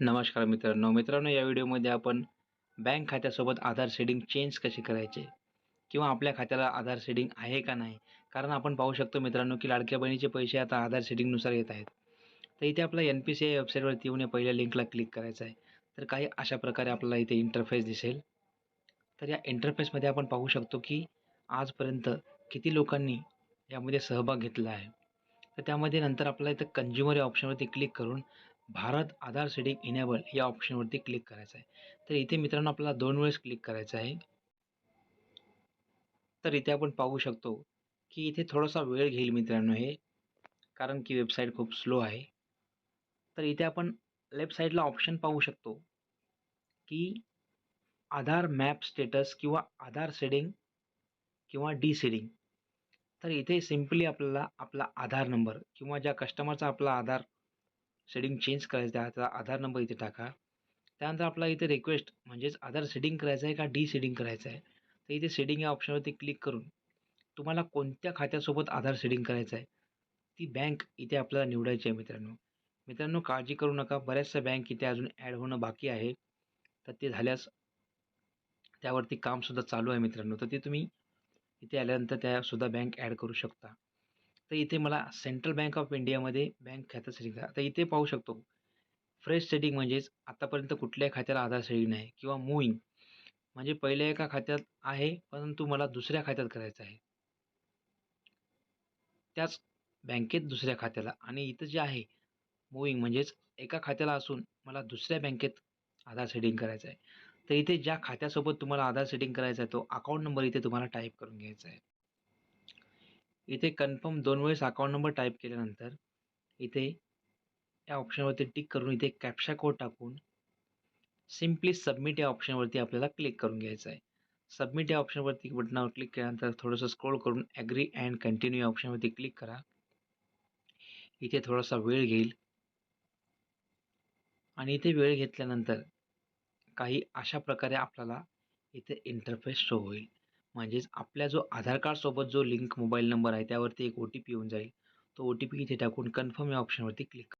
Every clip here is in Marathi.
नमस्कार मित्रांनो. मित्रांनो या व्हिडिओमध्ये आपण बँक खात्यासोबत आधार सेडिंग चेंज कशी करायचे किंवा आपल्या खात्याला आधार सेडिंग आहे का नाही? कारण आपण पाहू शकतो मित्रांनो की लाडक्या बहिणीचे पैसे आता आधार सेडिंगनुसार येत आहेत. तर इथे आपला एन पी सी आय वेबसाईटवरती येऊन या पहिल्या लिंकला क्लिक करायचं आहे. तर काही अशा प्रकारे आपल्याला इथे इंटरफेस दिसेल. तर या इंटरफेसमध्ये आपण पाहू शकतो की आजपर्यंत किती लोकांनी यामध्ये सहभाग घेतला आहे. तर त्यामध्ये नंतर आपल्याला इथं कंज्युमर या ऑप्शनवरती क्लिक करून भारत आधार सेटिंग इनेबल या ऑप्शनवरती क्लिक करायचं आहे. तर इथे मित्रांनो आपल्याला दोन वेळेस क्लिक करायचं आहे. तर इथे आपण पाहू शकतो की इथे थोडासा वेळ घेईल मित्रांनो हे कारण की वेबसाईट खूप स्लो आहे. तर इथे आपण लेफ्ट साईडला ऑप्शन पाहू शकतो की आधार मॅप स्टेटस किंवा आधार सेडिंग किंवा डी सेडिंग तर इथे सिम्पली आपल्याला आपला आधार नंबर किंवा ज्या कस्टमरचा आपला आधार सेटिंग चेंज करायचं आहे त्याचा आधार नंबर इथे टाका. त्यानंतर आपला इथे रिक्वेस्ट म्हणजेच आधार सेटिंग करायचं आहे का डी सेटिंग करायचं आहे? तर इथे सेटिंग या ऑप्शनवरती क्लिक करून तुम्हाला कोणत्या खात्यासोबत आधार सेटिंग करायचं आहे? ती बँक इथे आपल्याला निवडायची आहे मित्रांनो. मित्रांनो काळजी करू नका. बऱ्याचशा बँक इथे अजून ॲड होणं बाकी आहे. तर ते झाल्यास त्यावरती कामसुद्धा चालू आहे मित्रांनो. तर ते तुम्ही इथे आल्यानंतर त्यासुद्धा बँक ॲड करू शकता. तर इथे मला सेंट्रल बँक ऑफ इंडियामध्ये बँक खातं सेटिंग करा. आता इथे पाहू शकतो. फ्रेश सेटिंग म्हणजेच आतापर्यंत कुठल्याही खात्याला आधार सेटिंग नाही किंवा मुव्हिंग म्हणजे पहिल्या एका खात्यात आहे परंतु मला दुसऱ्या खात्यात करायचं आहे. त्याच बँकेत दुसऱ्या खात्याला आणि इथं जे आहे मुव्हिंग म्हणजेच एका खात्याला असून मला दुसऱ्या बँकेत आधार सेटिंग करायचं आहे. तर इथे ज्या खात्यासोबत तुम्हाला आधार सेटिंग करायचा आहे तो अकाउंट नंबर इथे तुम्हाला टाईप करून घ्यायचा आहे. इथे कन्फर्म दोन वेळेस अकाउंट नंबर टाईप केल्यानंतर इथे या ऑप्शनवरती टिक करून इथे कॅप्शा कोड टाकून सिम्पली सबमिट या ऑप्शनवरती आपल्याला क्लिक करून घ्यायचं आहे सबमिट या ऑप्शनवरती बटनावर क्लिक केल्यानंतर थोडंसं स्क्रोल करून ॲग्री अँड कंटिन्यू या ऑप्शनवरती क्लिक करा. इथे थोडासा वेळ घेईल. आणि इथे वेळ घेतल्यानंतर काही अशा प्रकारे आपल्याला इथे इंटरफेस शो होईल. म्हणजेच आपल्या जो आधार कार्डसोबत जो लिंक मोबाईल नंबर आहे त्यावरती एक ओ टी पी येऊन जाईल. तो ओ टी पी इथे टाकून कन्फर्म या ऑप्शनवरती क्लिक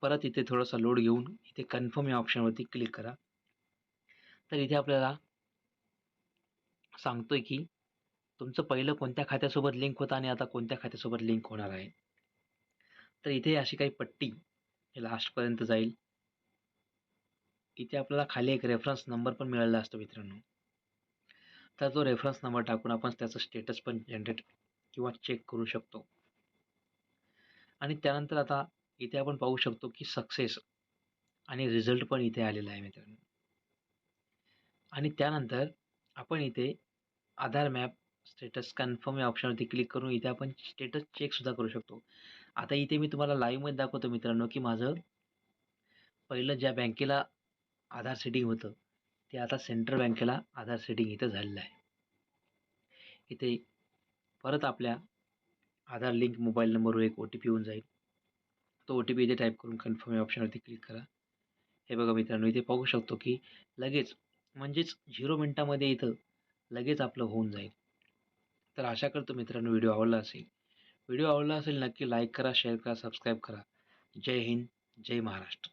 परत इथे थोडासा लोड घेऊन इथे कन्फर्म या ऑप्शनवरती क्लिक करा. तर इथे आपल्याला सांगतोय की तुमचं पहिलं कोणत्या खात्यासोबत लिंक होतं आणि आता कोणत्या खात्यासोबत लिंक होणार आहे? तर इथे अशी काही पट्टी हे लास्टपर्यंत जाईल. इथे आपल्याला खाली एक रेफरन्स नंबर पण मिळालेला असतो मित्रांनो. तर तो रेफरन्स नंबर टाकून आपण त्याचं स्टेटस पण जनरेट किंवा चेक करू शकतो. आणि त्यानंतर आता इथे आपण पाहू शकतो की सक्सेस आणि रिझल्ट पण इथे आलेला आहे मित्रांनो. आणि त्यानंतर आपण इथे आधार मॅप स्टेटस कन्फर्म या ऑप्शनवरती क्लिक करून इथे आपण स्टेटस चेकसुद्धा करू शकतो. आता इथे मी तुम्हाला लाईव्हमध्ये दाखवतो मित्रांनो की माझं पहिलं ज्या बँकेला आधार सेटिंग होतं ते आता सेंट्रल बँकेला आधार सेटिंग इथं झालेलं आहे. इथे परत आपल्या आधार लिंक मोबाईल नंबरवर एक ओ टी पी येऊन जाईल. तो ओ टी पी इथे टाईप करून कन्फर्म या ऑप्शनवरती क्लिक करा. हे बघा मित्रांनो इथे पाहू शकतो की लगेच म्हणजेच झिरो मिनटामध्ये इथं लगेच आपलं होऊन जाईल. तर आशा करतो मित्रांनो व्हिडिओ आवडला असेल. व्हिडिओ आवडला असेल नक्की लाईक करा शेअर करा सबस्क्राईब करा. जय हिंद जय महाराष्ट्र.